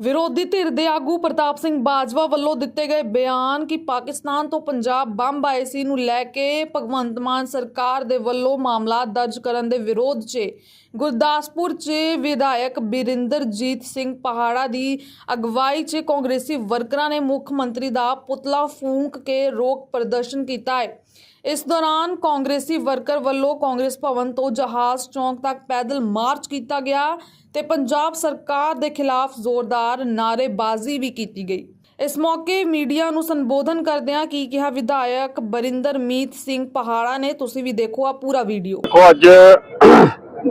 ਵਿਰੋਧੀ ਧਿਰ ਦੇ ਆਗੂ ਪ੍ਰਤਾਪ ਸਿੰਘ ਬਾਜਵਾ ਵੱਲੋਂ ਦਿੱਤੇ ਗਏ ਬਿਆਨ ਕਿ ਪਾਕਿਸਤਾਨ ਤੋਂ ਪੰਜਾਬ ਬੰਬ ਆਏ ਸੀ ਨੂੰ ਲੈ ਕੇ ਭਗਵੰਤ ਮਾਨ ਸਰਕਾਰ ਦੇ ਵੱਲੋਂ ਮਾਮਲਾ ਦਰਜ ਕਰਨ ਦੇ ਵਿਰੋਧ 'ਚ ਗੁਰਦਾਸਪੁਰ 'ਚ ਵਿਧਾਇਕ ਬਿਰਿੰਦਰਜੀਤ ਸਿੰਘ ਪਹਾੜਾ ਦੀ ਅਗਵਾਈ 'ਚ ਕਾਂਗਰਸੀ ਵਰਕਰਾਂ ਨੇ ਮੁੱਖ ਮੰਤਰੀ ਦਾ ਪੁਤਲਾ ਫੂੰਕ ਕੇ ਰੋਕ ਪ੍ਰਦਰਸ਼ਨ ਕੀਤਾ ਹੈ। ਇਸ ਦੌਰਾਨ ਕਾਂਗਰਸੀ ਵਰਕਰ ਵੱਲੋਂ ਕਾਂਗਰਸ ਭਵਨ ਤੋਂ ਜਹਾਜ਼ ਚੌਂਕ ਤੱਕ ਪੈਦਲ ਮਾਰਚ ਕੀਤਾ ਗਿਆ ਤੇ ਪੰਜਾਬ ਸਰਕਾਰ ਦੇ ਖਿਲਾਫ ਜ਼ੋਰਦਾਰ ਨਾਅਰੇਬਾਜ਼ੀ ਵੀ ਕੀਤੀ ਗਈ। ਇਸ ਮੌਕੇ ਮੀਡੀਆ ਨੂੰ ਸੰਬੋਧਨ ਕਰਦਿਆਂ ਕੀ ਕਿਹਾ ਵਿਧਾਇਕ ਬਰਿੰਦਰਮੀਤ ਸਿੰਘ ਪਹਾੜਾ ਨੇ ਤੁਸੀਂ ਵੀ ਦੇਖੋ ਆ ਪੂਰਾ ਵੀਡੀਓ। ਦੇਖੋ ਅੱਜ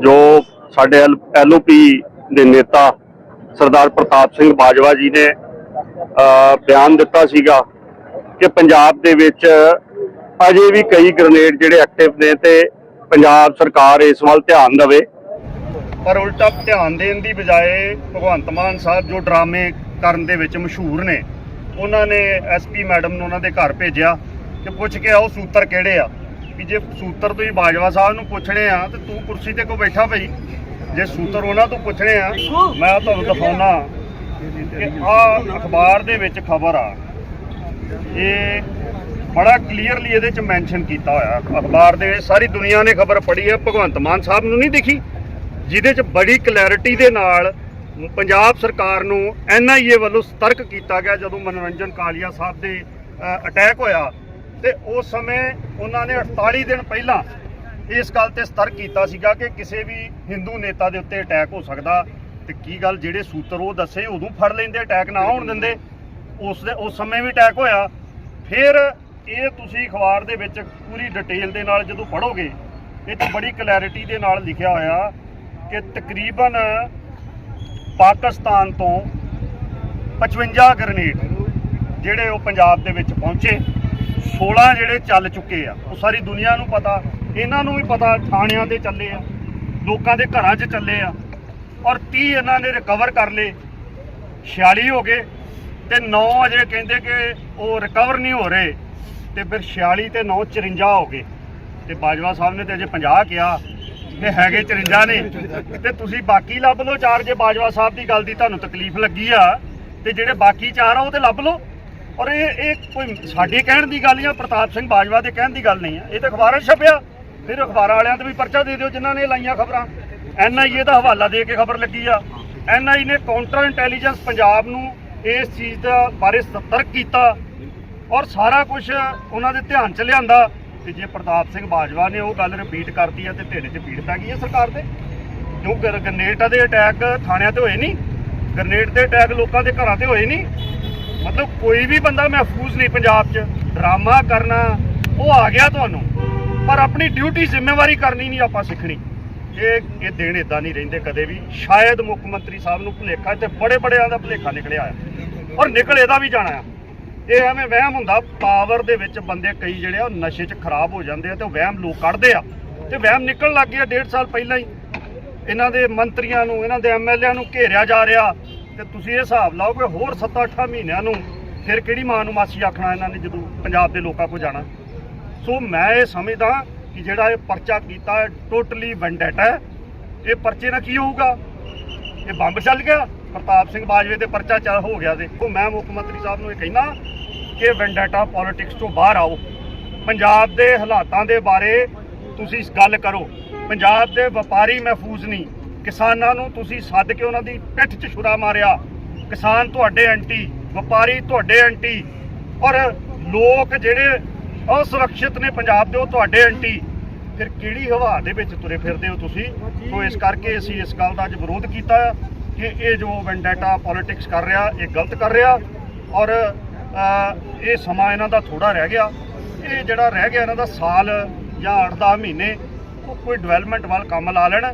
ਜੋ ਸਾਡੇ ਐਲਓਪੀ ਦੇ ਨੇਤਾ ਸਰਦਾਰ ਪ੍ਰਤਾਪ ਸਿੰਘ ਬਾਜਵਾ ਜੀ ਨੇ ਅ, ਬਿਆਨ ਦਿੱਤਾ ਸੀਗਾ ਕਿ ਪੰਜਾਬ ਦੇ ਵਿੱਚ ਅਜੇ ਵੀ ਕਈ ਗ੍ਰਨੇਡ ਜਿਹੜੇ ਐਕਟਿਵ ਨੇ ਤੇ ਪੰਜਾਬ ਸਰਕਾਰ ਇਸ ਵੱਲ ਧਿਆਨ ਦੇਵੇ। ਪਰ ਉਲਟਾ ਧਿਆਨ ਦੇਣ ਦੀ ਬਜਾਏ ਭਗਵੰਤ ਮਾਨ ਸਾਹਿਬ ਜੋ ਡਰਾਮੇ ਕਰਨ ਦੇ ਵਿੱਚ ਮਸ਼ਹੂਰ ਨੇ, ਉਹਨਾਂ ਨੇ ਐਸਪੀ ਮੈਡਮ ਨੂੰ ਉਹਨਾਂ ਦੇ ਘਰ ਭੇਜਿਆ ਕਿ ਪੁੱਛ ਕੇ ਆਓ ਸੂਤਰ ਕਿਹੜੇ ਆ? ਵੀ ਜੇ ਸੂਤਰ ਤੁਸੀਂ ਬਾਜਵਾ ਸਾਹਿਬ ਨੂੰ ਪੁੱਛਣੇ ਆ ਤੇ ਤੂੰ ਕੁਰਸੀ ਤੇ ਕੋ ਬੈਠਾ ਭਈ? ਜੇ ਸੂਤਰ ਉਹਨਾਂ ਤੋਂ ਪੁੱਛਣੇ ਆ, ਮੈਂ ਤੁਹਾਨੂੰ ਦਿਖਾਉਣਾ ਕਿ ਆ ਅਖਬਾਰ ਦੇ ਵਿੱਚ ਖਬਰ ਆ। ਇਹ ਬੜਾ ਕਲੀਅਰਲੀ ਇਹਦੇ ਚ ਮੈਂਸ਼ਨ ਕੀਤਾ ਹੋਇਆ। ਅਖਬਾਰ ਦੇ ਵਿੱਚ ਸਾਰੀ ਦੁਨੀਆ ਨੇ ਖਬਰ ਪੜ੍ਹੀ ਹੈ, ਭਗਵੰਤ ਮਾਨ ਸਾਹਿਬ ਨੂੰ ਨਹੀਂ ਦਿਖੀ, ਜਿਹਦੇ ਚ ਬੜੀ ਕਲੈਰਿਟੀ ਦੇ ਨਾਲ ਪੰਜਾਬ ਸਰਕਾਰ ਨੂੰ ਐਨਆਈਏ ਵੱਲੋਂ ਸਤਰਕ ਕੀਤਾ ਗਿਆ, ਜਦੋਂ ਮਨੋਰੰਜਨ ਕਾਲੀਆ ਸਾਹਿਬ ਦੇ ਅਟੈਕ ਹੋਇਆ। ਤੇ ਉਸ ਸਮੇਂ ਉਹਨਾਂ ਨੇ 48 ਦਿਨ ਪਹਿਲਾਂ ਇਸ ਗੱਲ ਤੇ ਸਤਰਕ ਕੀਤਾ ਸੀਗਾ ਕਿ ਕਿਸੇ ਵੀ ਹਿੰਦੂ ਨੇਤਾ ਦੇ ਉੱਤੇ ਅਟੈਕ ਹੋ ਸਕਦਾ। ਤੇ ਕੀ ਗੱਲ, ਜਿਹੜੇ ਸੂਤਰ ਉਹ ਦੱਸੇ, ਉਦੋਂ ਫੜ ਲੈਂਦੇ ਅਟੈਕ ਨਾ ਹੋਣ ਦਿੰਦੇ। ਉਸ ਦੇ, ਉਸ ਸਮੇਂ ਵੀ ਅਟੈਕ ਹੋਇਆ। ਫਿਰ ਇਹ ਤੁਸੀਂ ਅਖਬਾਰ ਦੇ ਵਿੱਚ ਪੂਰੀ ਡਿਟੇਲ ਦੇ ਨਾਲ ਜਦੋਂ ਪੜੋਗੇ ਇਹ 'ਚ ਬੜੀ ਕਲੈਰਿਟੀ ਦੇ ਨਾਲ ਲਿਖਿਆ ਹੋਇਆ ਕਿ ਤਕਰੀਬਨ ਪਾਕਿਸਤਾਨ ਤੋਂ 55 ਗ੍ਰਨੇਡ ਜਿਹੜੇ ਉਹ ਪੰਜਾਬ ਦੇ ਵਿੱਚ ਪਹੁੰਚੇ 16 ਜਿਹੜੇ ਚੱਲ ਚੁੱਕੇ ਆ, ਉਹ ਸਾਰੀ ਦੁਨੀਆ ਨੂੰ ਪਤਾ, ਇਹਨਾਂ ਨੂੰ ਵੀ ਪਤਾ ਥਾਣਿਆਂ ਤੇ ਚੱਲੇ ਆ, ਲੋਕਾਂ ਦੇ ਘਰਾਂ 'ਚ ਚੱਲੇ ਆ, ਔਰ 30 ਇਹਨਾਂ ਨੇ ਰਿਕਵਰ ਕਰ ਲਏ 46 ਹੋ ਗਏ ਤੇ 9 ਅਜੇ ਕਹਿੰਦੇ ਕਿ ਉਹ ਰਿਕਵਰ ਨਹੀਂ ਹੋ ਰਹੇ। ਤੇ ਫਿਰ 46 ਤੇ 9 54 ਹੋ ਗਏ। ਤੇ ਬਾਜਵਾ ਸਾਹਿਬ ਨੇ ਤੇ ਅਜੇ 50 ਕਿਹਾ, ਤੇ ਹੈਗੇ 54 ਨੇ। ਤੇ ਤੁਸੀਂ ਬਾਕੀ ਲੱਭ ਲਓ ਚਾਰ, ਜੇ ਬਾਜਵਾ ਸਾਹਿਬ ਦੀ ਗੱਲ ਦੀ ਤੁਹਾਨੂੰ ਤਕਲੀਫ ਲੱਗੀ ਆ, ਤੇ ਜਿਹੜੇ ਬਾਕੀ ਚਾਰ ਆ, ਉਹ ਤੇ ਲੱਭ ਲਓ। ਔਰ ਇਹ ਇਹ ਕੋਈ ਸਾਡੇ ਕਹਿਣ ਦੀ ਗੱਲ ਜਾਂ ਪ੍ਰਤਾਪ ਸਿੰਘ ਬਾਜਵਾ ਦੇ ਕਹਿਣ ਦੀ ਗੱਲ ਨਹੀਂ ਆ। ਇਹ ਤਾਂ ਅਖਬਾਰਾਂ ਛਪਿਆ। ਫਿਰ ਅਖਬਾਰਾਂ ਵਾਲਿਆਂ ਤੇ ਵੀ ਪਰਚਾ ਦੇ ਦਿਓ ਜਿਨ੍ਹਾਂ ਨੇ ਲਾਈਆਂ ਖਬਰਾਂ। ਐਨਆਈਏ ਦਾ ਹਵਾਲਾ ਦੇ ਕੇ ਖਬਰ ਲੱਗੀ ਆ। ਐਨਆਈ ਨੇ ਕਾਊਂਟਰ ਇੰਟੈਲੀਜੈਂਸ ਪੰਜਾਬ ਨੂੰ ਇਸ ਚੀਜ਼ ਦਾ ਬਾਰੇ ਸਤਰਕ ਕੀਤਾ। ਔਰ ਸਾਰਾ ਕੁਝ ਉਹਨਾਂ ਦੇ ਧਿਆਨ ਚ ਲਿਆਂਦਾ ਤੇ ਜੇ ਪ੍ਰਤਾਪ ਸਿੰਘ ਬਾਜਵਾ ਨੇ ਉਹ ਗੱਲ ਰਿਪੀਟ ਕਰਤੀ ਹੈ ਤੇ ਢਿੱਡ 'ਚ ਪੀੜ ਪੈ ਗਈ ਹੈ ਸਰਕਾਰ ਦੇ ਕਿਉਂ ਗਰ- ਗਰਨੇਟਾਂ ਦੇ ਅਟੈਕ ਥਾਣਿਆਂ ਤੇ ਹੋਏ ਨਹੀਂ ਗਰਨੇਟ ਦੇ ਅਟੈਕ ਲੋਕਾਂ ਦੇ ਘਰਾਂ ਤੇ ਹੋਏ ਨਹੀਂ। ਮਤਲਬ ਕੋਈ ਵੀ ਬੰਦਾ ਮਹਿਫੂਜ਼ ਨਹੀਂ ਪੰਜਾਬ 'ਚ। ਡਰਾਮਾ ਕਰਨਾ, ਉਹ ਆ ਗਿਆ ਤੁਹਾਨੂੰ। ਪਰ ਆਪਣੀ ਡਿਊਟੀ ਜ਼ਿੰਮੇਵਾਰੀ ਕਰਨੀ ਨਹੀਂ ਆਪਾਂ ਸਿੱਖਣੀ। ਇਹ ਇਹ ਦਿਨ ਇਦਾਂ ਨਹੀਂ ਰਹਿੰਦੇ ਕਦੇ ਵੀ, ਸ਼ਾਇਦ ਮੁੱਖ ਮੰਤਰੀ ਸਾਹਿਬ ਨੂੰ ਭੁਲੇਖਾ ਤੇ ਬੜੇ ਬੜਿਆਂ ਦਾ ਭੁਲੇਖਾ ਨਿਕਲਿਆ ਆ। ਔਰ ਨਿਕਲ ਇਹਦਾ ਵੀ ਜਾਣਾ ਆ। ਇਹ ਐਵੇਂ ਵਹਿਮ ਹੁੰਦਾ ਪਾਵਰ ਦੇ ਵਿੱਚ ਬੰਦੇ ਕਈ ਜਿਹੜੇ ਆ ਉਹ ਨਸ਼ੇ 'ਚ ਖਰਾਬ ਹੋ ਜਾਂਦੇ ਆ ਤੇ ਉਹ ਵਹਿਮ ਲੋਕ ਕੱਢਦੇ ਆ। ਤੇ ਵਹਿਮ ਨਿਕਲਣ ਲੱਗ ਗਿਆ ਡੇਢ ਸਾਲ ਪਹਿਲਾਂ ਹੀ। ਇਹਨਾਂ ਦੇ ਮੰਤਰੀਆਂ ਨੂੰ, ਇਹਨਾਂ ਦੇ ਐਮਐਲਏਆਂ ਨੂੰ ਘੇਰਿਆ ਜਾ ਰਿਹਾ। ਤੇ ਤੁਸੀਂ ਇਹ ਹਿਸਾਬ ਲਾਓ ਕਿ ਹੋਰ 7-8 ਮਹੀਨਿਆਂ ਨੂੰ ਫਿਰ ਕਿਹੜੀ ਮਾਂ ਨੂੰ ਮਾਸੀ ਆਖਣਾ ਇਹਨਾਂ ਨੇ ਜਦੋਂ ਪੰਜਾਬ ਦੇ ਲੋਕਾਂ ਕੋਲ ਜਾਣਾ? ਸੋ ਮੈਂ ਇਹ ਸਮਝਦਾ ਕਿ ਜਿਹੜਾ ਇਹ ਪਰਚਾ ਕੀਤਾ ਹੈ ਟੋਟਲੀ ਵੈਂਡੇਟਾ ਹੈ। ਇਹ ਪਰਚੇ ਨਾਲ ਕੀ ਹੋਊਗਾ? ਇਹ ਬੰਬ ਚੱਲ ਗਿਆ। ਪ੍ਰਤਾਪ ਸਿੰਘ ਬਾਜਵੇ ਤੇ ਪਰਚਾ ਚੱਲ ਹੋ ਗਿਆ ਤੇ। ਉਹ ਮੈਂ ਮੁੱਖ ਮੰਤਰੀ ਸਾਹਿਬ ਨੂੰ ਇਹ ਕਹਿਣਾ ਕਿ ਵੈਂਡੇਟਾ ਪੋਲਿਟਿਕਸ ਤੋਂ ਬਾਹਰ ਆਓ। ਪੰਜਾਬ ਦੇ ਹਾਲਾਤਾਂ ਦੇ ਬਾਰੇ ਤੁਸੀਂ ਗੱਲ ਕਰੋ। ਪੰਜਾਬ ਦੇ ਵਪਾਰੀ ਮਹਿਫੂਜ਼ ਨਹੀਂ। ਕਿਸਾਨਾਂ ਨੂੰ ਤੁਸੀਂ ਸੱਦ ਕੇ ਉਹਨਾਂ ਦੀ ਪਿੱਠ 'ਚ ਛੁਰਾ ਮਾਰਿਆ। ਕਿਸਾਨ ਤੁਹਾਡੇ ਐਂਟੀ ਵਪਾਰੀ ਤੁਹਾਡੇ ਐਂਟੀ ਔਰ ਲੋਕ ਜਿਹੜੇ ਅਸੁਰੱਖਿਅਤ ਨੇ ਪੰਜਾਬ ਦੇ ਉਹ ਤੁਹਾਡੇ ਐਂਟੀ ਫਿਰ ਕਿਹੜੀ ਹਵਾ ਦੇ ਵਿੱਚ ਤੁਰੇ ਫਿਰਦੇ ਹੋ ਤੁਸੀਂ? ਸੋ ਇਸ ਕਰਕੇ ਅਸੀਂ ਇਸ ਗੱਲ ਦਾ ਅੱਜ ਵਿਰੋਧ ਕੀਤਾ ਕਿ ਇਹ ਜੋ ਵੈਂਡੇਟਾ ਪੋਲਿਟਿਕਸ ਕਰ ਰਿਹਾ, ਇਹ ਗਲਤ ਕਰ ਰਿਹਾ। ਔਰ ਇਹ ਸਮਾਂ ਇਹਨਾਂ ਦਾ ਥੋੜਾ ਰਹਿ ਗਿਆ। ਇਹ ਜਿਹੜਾ ਰਹਿ ਗਿਆ ਇਹਨਾਂ ਦਾ ਸਾਲ ਜਾਂ 8-10 ਮਹੀਨੇ, ਉਹ ਕੋਈ ਡਿਵੈਲਪਮੈਂਟ ਵੱਲ ਕੰਮ ਲਾ ਲੈਣ।